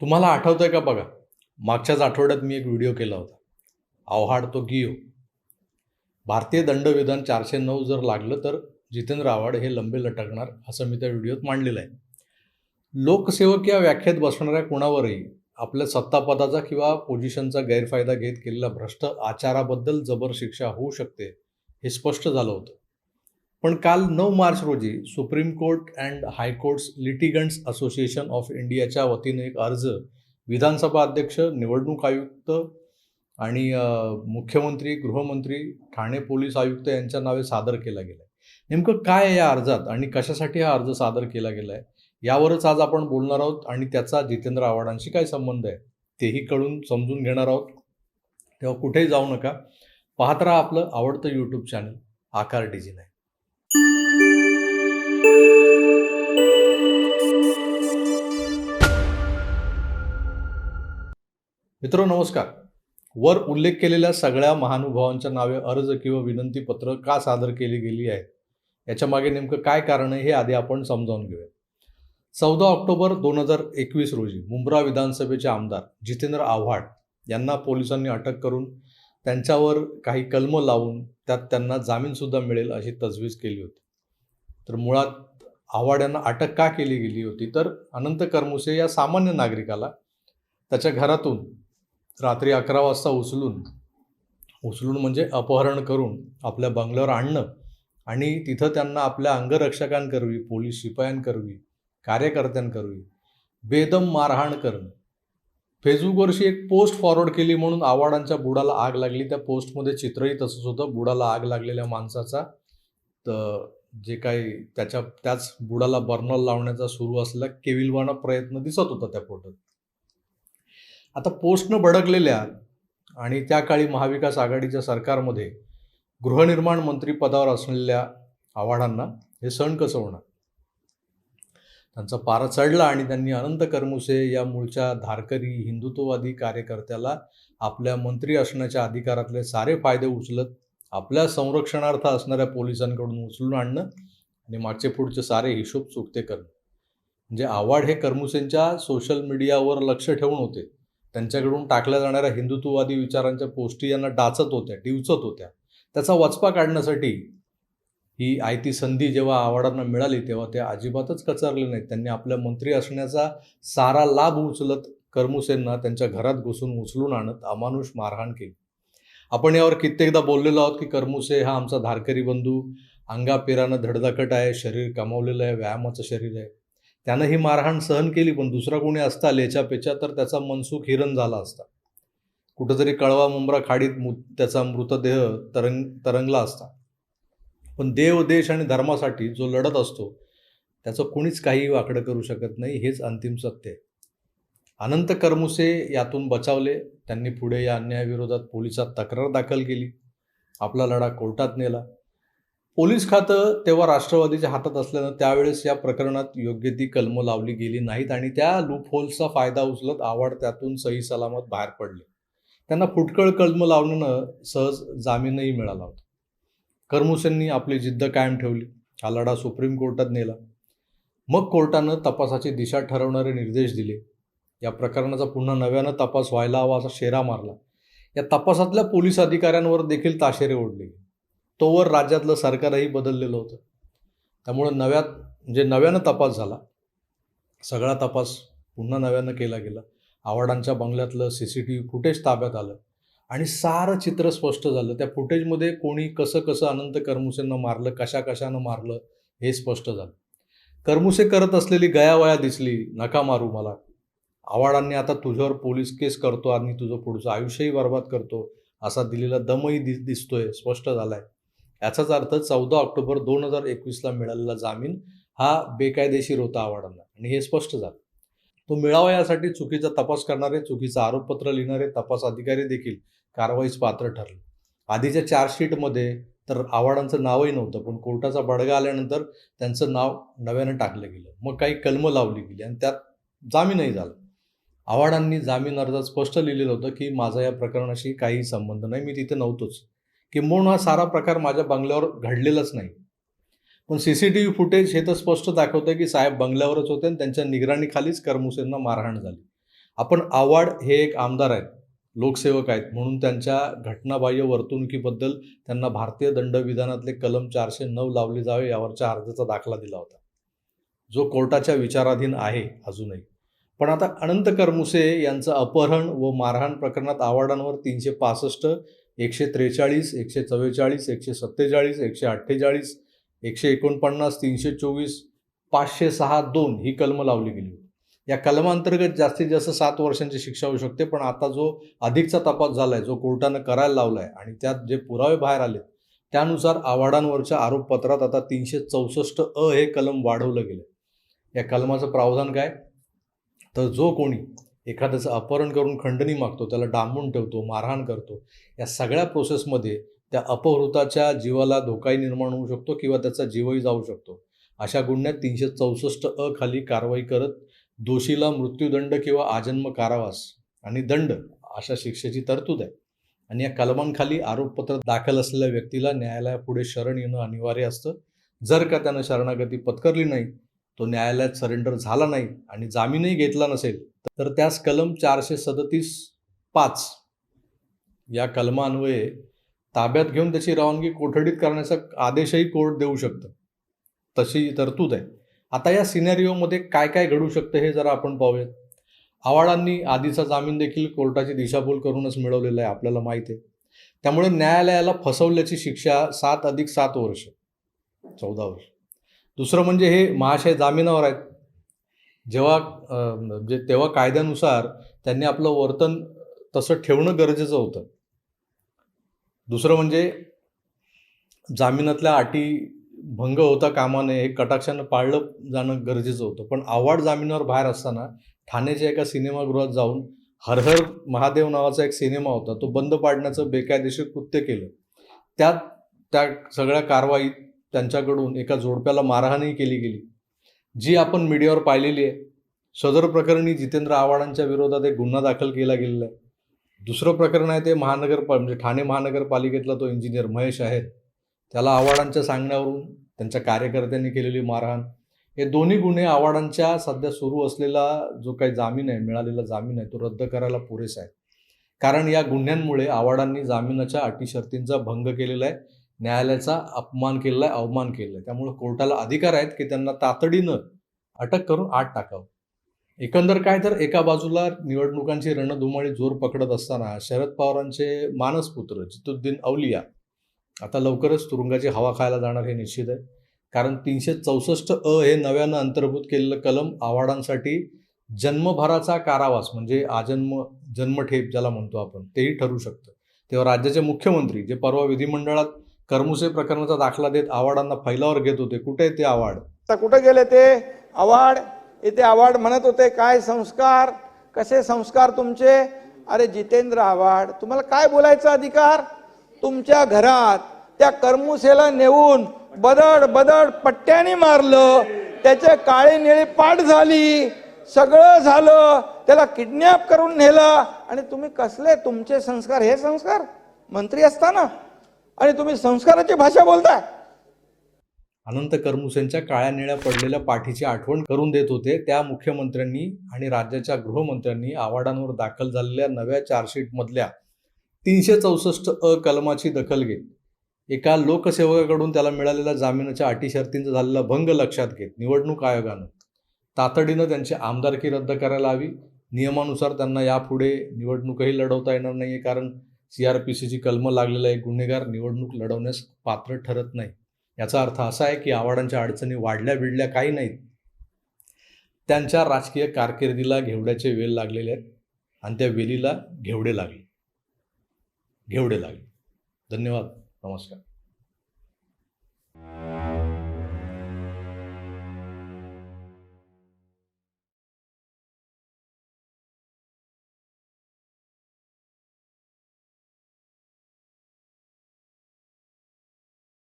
तुम्हाला आठवतंय का बघा? मागच्याच आठवड्यात मी एक व्हिडिओ केला होता. आव्हाड तो गियो. भारतीय दंडविधान चारशे नऊ जर लागलं तर जितेंद्र आव्हाड हे लंबे लटकणार असं मी त्या व्हिडिओत मांडलेलं आहे. लोकसेवक या व्याख्येत बसणाऱ्या कुणावरही आपल्या सत्तापदाचा किंवा पोझिशनचा गैरफायदा घेत केलेल्या भ्रष्ट आचाराबद्दल जबर शिक्षा होऊ शकते हे स्पष्ट झालं होतं. पण काल नऊ मार्च रोजी supreme court and high courts litigants association of इंडियाच्या वतीने एक अर्ज विधानसभा अध्यक्ष निवडणूक आयुक्त आणि मुख्यमंत्री गृहमंत्री ठाणे पोलीस आयुक्त यांच्या नावे सादर केला गेला आहे नेमकं काय आहे या अर्जात आणि कशासाठी हा अर्ज सादर केला गेला आहे यावरच आज आपण बोलणार आहोत आणि त्याचा जितेंद्र आव्हाडांशी काय संबंध आहे तेही कळून समजून घेणार आहोत. तेव्हा कुठेही जाऊ नका. पाहत राहा आपलं आवडतं यूट्यूब चॅनल आकार डिझिन नाही मित्र नमस्कार. वर उल्लेख केलेल्या सगळ्या महानुभावांच्या नावे अर्ज किंवा विनंती पत्र का सादर केली गेली आहेत? याच्या मागे नेमकं काय कारण आहे हे आधी आपण समजावून घेऊया. चौदा ऑक्टोबर दोन हजार एकवीस रोजी मुंब्रा विधानसभेचे आमदार जितेंद्र आव्हाड यांना पोलिसांनी अटक करून त्यांच्यावर काही कलमं लावून त्यात त्यांना जामीनसुद्धा मिळेल अशी तजवीज केली होती. तर मुळात आव्हाड यांना अटक का केली गेली होती? तर अनंत करमुसे या सामान्य नागरिकाला त्याच्या घरातून रात्री अकरा वाजता उचलून उचलून म्हणजे अपहरण करून आपल्या बंगल्यावर आणणं आणि तिथं त्यांना आपल्या अंगरक्षकांकरवी पोलीस शिपायांकरवी कार्यकर्त्यांकरवी बेदम मारहाण करणं. फेसबुकवरशी एक पोस्ट फॉरवर्ड केली म्हणून आव्हाडांच्या बुडाला आग लागली. त्या पोस्टमध्ये चित्रही तसंच होतं. बुडाला आग लागलेल्या माणसाचा तर जे काही त्याच्या त्याच बुडाला बर्नर लावण्याचा सुरू असलेला केविलवाना प्रयत्न दिसत होता त्या फोटोत आता पोस्टनं भडकलेल्या आणि त्या काळी महाविकास आघाडीच्या सरकारमध्ये गृहनिर्माण मंत्री पदावर असलेल्या आव्हाडांना हे सण कसं होणार? त्यांचा पारा चढला आणि त्यांनी अनंत करमुसे या मूळच्या धारकरी हिंदुत्ववादी कार्यकर्त्याला आपल्या मंत्री असण्याच्या अधिकारातले सारे फायदे उचलत आपल्या संरक्षणार्थ असणाऱ्या पोलिसांकडून उचलून आणणं आणि मागचे पुढचे सारे हिशोब चुकते करणं. म्हणजे आव्हाड हे करमुसेंच्या सोशल मीडियावर लक्ष ठेवून होते. त्यांच्याकडून टाकल्या जाणाऱ्या हिंदुत्ववादी विचारांच्या पोस्टी यांना डाचत होत्या डिवचत होत्या. त्याचा वचपा काढण्यासाठी ही आयती संधी जेव्हा आव्हाडांना मिळाली तेव्हा ते अजिबातच कचरले नाहीत. त्यांनी आपल्या मंत्री असण्याचा सारा लाभ उचलत करमुसेंना त्यांच्या घरात घुसून उचलून आणत अमानुष मारहाण केली. आपण यावर कित्येकदा बोललेलो आहोत की करमुसे हा आमचा धारकरी बंधू अंगापेरानं धडधाकट आहे शरीर कमावलेलं आहे व्यायामाचं शरीर आहे. त्यानं ही मारहाण सहन केली पण दुसरा कोणी असता लेच्या तर त्याचा मनसुख हिरण झाला असता. कुठंतरी कळवा मुंब्रा खाडीत मु त्याचा मृतदेह तरंग तरंगला असता. पण देव देश आणि धर्मासाठी जो लढत असतो त्याचं कोणीच काही वाकडं करू शकत नाही हेच अंतिम सत्य आहे. अनंत करमुसे यातून बचावले त्यांनी पुढे या अन्यायाविरोधात पोलिसात तक्रार दाखल केली. आपला लढा कोर्टात नेला. पोलीस खातं तेव्हा राष्ट्रवादीच्या हातात असल्यानं त्यावेळेस या प्रकरणात योग्य ती कलमं लावली गेली नाहीत आणि त्या लूपहोल्सचा फायदा उचलत आवड त्यातून सही सलामत बाहेर पडले. त्यांना फुटकळ कलमं लावण्यानं सहज जामीनही मिळाला होता. करमुसेंनी आपली जिद्द कायम ठेवली. हा लढा सुप्रीम कोर्टात नेला. मग कोर्टानं तपासाची दिशा ठरवणारे निर्देश दिले. या प्रकरणाचा पुन्हा नव्यानं तपास व्हायला हवा असा शेरा मारला. या तपासातल्या पोलीस अधिकाऱ्यांवर देखील ताशेरे ओढले. तोवर राज्यातलं सरकारही बदललेलं होतं. त्यामुळं नव्यात म्हणजे नव्यानं तपास झाला. सगळा तपास पुन्हा नव्यानं केला गेला. आव्हाडांच्या बंगल्यातलं C C T V footage ताब्यात आलं. आणि सारं चित्र स्पष्ट झालं. त्या फुटेजमध्ये कोणी कसं कसं अनंत करमुसेंना मारलं कशा कशानं मारलं हे स्पष्ट झालं. करमुसे करत असलेली गयावया दिसली. नका मारू मला. आव्हाडांनी आता तुझ्यावर पोलीस केस करतो आणि तुझं पुढचं आयुष्यही बर्बाद करतो असा दिलेला दमही दि दिसतोय. स्पष्ट झालाय. याचाच अर्थ चौदा ऑक्टोबर दोन हजार एकवीसला मिळालेला जामीन हा बेकायदेशीर होता आव्हाडांना. आणि हे स्पष्ट झालं. तो मिळावा यासाठी चुकीचा तपास करणारे चुकीचं आरोपपत्र लिहिणारे तपास अधिकारी देखील कारवाईस पात्र ठरले. आधीच्या चार्जशीटमध्ये तर आव्हाडांचं नावही नव्हतं पण कोर्टाचा बडगा आल्यानंतर त्यांचं नाव नव्यानं टाकलं गेलं. मग काही कलमं लावली गेली आणि त्यात जामीनही झाला. आव्हाडांनी जामीन अर्जात स्पष्ट लिहिलेलं होतं की माझा या प्रकरणाशी काही संबंध नाही मी तिथे नव्हतोच. किंबहुना हा सारा प्रकार माझ्या बंगल्यावर घडलेलाच नाही. पण C C T V footage हे तर स्पष्ट दाखवतं की साहेब बंगल्यावरच होते आणि त्यांच्या निगराणीखालीच करमुसेंना मारहाण झाली. आपण आव्हाड हे एक आमदार आहेत लोकसेवक आहेत म्हणून त्यांच्या घटनाबाह्य वर्तणुकीबद्दल त्यांना भारतीय दंडविधानातले कलम चारशे नऊ लावले जावे यावरच्या अर्जाचा दाखला दिला होता. जो कोर्टाच्या विचाराधीन आहे अजूनही. पण आता अनंत करमुसे यांचं अपहरण व मारहाण प्रकरणात आव्हाडांवर तीनशे पासष्ट एकशे त्रेचाळीस एकशे चव्वेचाळीस एकशे सत्तेचाळीस एकशे अठ्ठेचाळीस एकशे एकोणपन्नास तीनशे चोवीस पाचशे सहा दोन ही कलमं लावली गेली होती. या कलमांतर्गत जास्तीत जास्त सात वर्षांची शिक्षा होऊ शकते पण आता जो अधिकचा तपास झाला आहे जो कोर्टानं करायला लावला आहे आणि त्यात जे पुरावे बाहेर आले त्यानुसार आव्हाडांवरच्या आरोपपत्रात आता तीनशे चौसष्ट अ हे कलम वाढवलं गेलं या कलमाचं प्रावधान काय? तर जो कोणी एखाद्याचं अपहरण करून खंडणी मागतो त्याला डांबून ठेवतो मारहाण करतो या सगळ्या प्रोसेसमध्ये त्या अपहृताच्या जीवाला धोकाही निर्माण होऊ शकतो किंवा त्याचा जीवही जाऊ शकतो. अशा गुन्ह्यात तीनशे चौसष्ट अ खाली कारवाई करत दोषीला मृत्यूदंड किंवा आजन्म कारावास आणि दंड अशा शिक्षेची तरतूद आहे. आणि या कलमांखाली आरोपपत्र दाखल असलेल्या व्यक्तीला न्यायालयापुढे शरण येणं अनिवार्य असतं. जर का त्यानं शरणागती पत्करली नाही तो न्यायालयात सरेंडर झाला नाही आणि जामीनही घेतला नसेल तर त्यास कलम चारशे सदतीस पाच या कलमान्वये ताब्यात घेऊन त्याची रवानगी कोठडीत करण्याचा आदेशही कोर्ट देऊ शकतं. तशी तरतूद आहे. आता या सिनेरिओमध्ये काय काय घडू शकतं हे जरा आपण पाहूयात. आव्हाडांनी आधीचा जामीन देखील कोर्टाची दिशाभूल करूनच मिळवलेला आहे आपल्याला माहिती आहे. त्यामुळे न्यायालयाला फसवल्याची शिक्षा सात अधिक सात वर्ष चौदा वर्ष. दुसरं म्हणजे हे महाशय जामिनावर आहेत. जेव्हा जे म्हणजे तेव्हा कायद्यानुसार त्यांनी आपलं वर्तन तसं ठेवणं गरजेचं होतं. दुसरं म्हणजे जामिनातल्या अटी भंग होता कामा नये हे कटाक्षानं पाळलं जाणं गरजेचं होतं. पण आव्हाड जामिनावर बाहेर असताना ठाण्याच्या एका सिनेमागृहात जाऊन हर हर महादेव नावाचा एक सिनेमा होता तो बंद पाडण्याचं बेकायदेशीर कृत्य केलं. त्यात त्या सगळ्या कारवाईत त्यांच्याकडून एका जोडप्याला मारहाणही केली गेली. जी आपण मीडियावर पाहिलेली आहे. सदर प्रकरणी जितेंद्र आव्हाडांच्या विरोधात एक गुन्हा दाखल केला गेलेला आहे. दुसरं प्रकरण आहे ते महानगर म्हणजे ठाणे महानगरपालिकेतला तो इंजिनियर महेश आहे त्याला आव्हाडांच्या सांगण्यावरून त्यांच्या कार्यकर्त्यांनी केलेली मारहाण. हे दोन्ही गुन्हे आव्हाडांच्या सध्या सुरू असलेला जो काही जामीन आहे मिळालेला जामीन आहे तो रद्द करायला पुरेसा आहे. कारण या गुन्ह्यांमुळे आव्हाडांनी जामिनाच्या अटी शर्तींचा भंग केलेला आहे. न्यायालयाचा अपमान केलेला आहे अवमान केलेला आहे. त्यामुळे कोर्टाला अधिकार आहेत की त्यांना तातडीनं अटक करून आत टाकावं. एकंदर काय तर एका बाजूला निवडणुकांची रणधुमाळी जोर पकडत असताना शरद पवारांचे मानसपुत्र जितुद्दीन औलिया आता लवकरच तुरुंगाची हवा खायला जाणार हे निश्चित आहे. कारण तीनशे चौसष्ट अ हे नव्यानं अंतर्भूत केलेलं कलम आव्हाडांसाठी जन्मभराचा कारावास म्हणजे आजन्म जन्मठेप ज्याला म्हणतो आपण तेही ठरू शकतं. तेव्हा राज्याचे मुख्यमंत्री जे परवा विधिमंडळात करमुसे प्रकरणाचा दाखला देत आव्हाडांना फैलावर घेत होते. कुठे ते आव्हाड? आता कुठे गेले ते? आवाड इथे आव्हाड म्हणत होते काय संस्कार? कसे संस्कार तुमचे? अरे जितेंद्र आव्हाड तुम्हाला काय बोलायचा अधिकार? तुमच्या घरात त्या करमुसेला नेऊन बदड बदड पट्ट्याने मारलं. त्याचे काळे निळे पाठ झाली. सगळं झालं. त्याला किडनॅप करून नेलं. आणि तुम्ही कसले? तुमचे संस्कार हे संस्कार? मंत्री असताना. आणि तुम्ही संस्काराची भाषा बोलताय. अनंत करमुसेंच्या काळ्या निळ्या पडलेल्या पाठीची आठवण करून देत होते. त्या मुख्यमंत्र्यांनी आणि राज्याच्या गृहमंत्र्यांनी आव्हाडांवर दाखल झालेल्या नव्या चार्जशीटमधल्या तीनशे चौसष्ट अ कलमाची दखल घेत. एका लोकसेवकाकडून त्याला मिळालेल्या जामिनाच्या अटी शर्तींचा झालेला भंग लक्षात घेत. निवडणूक आयोगानं तातडीनं त्यांची आमदारकी रद्द करायला हवी. नियमानुसार त्यांना यापुढे निवडणूकही लढवता येणार नाही आहे कारण सी आर पी सीची कलमं लागलेला एक गुन्हेगार निवडणूक लढवण्यास पात्र ठरत नाही. याचा अर्थ असा आहे की आव्हाडांच्या अडचणी वाढल्या बिडल्या काही नाहीत. त्यांच्या राजकीय कारकिर्दीला घेवड्याचे वेल लागलेले आहेत आणि त्या वेलीला घेवडे लागले. घेवडे लागले. धन्यवाद. नमस्कार.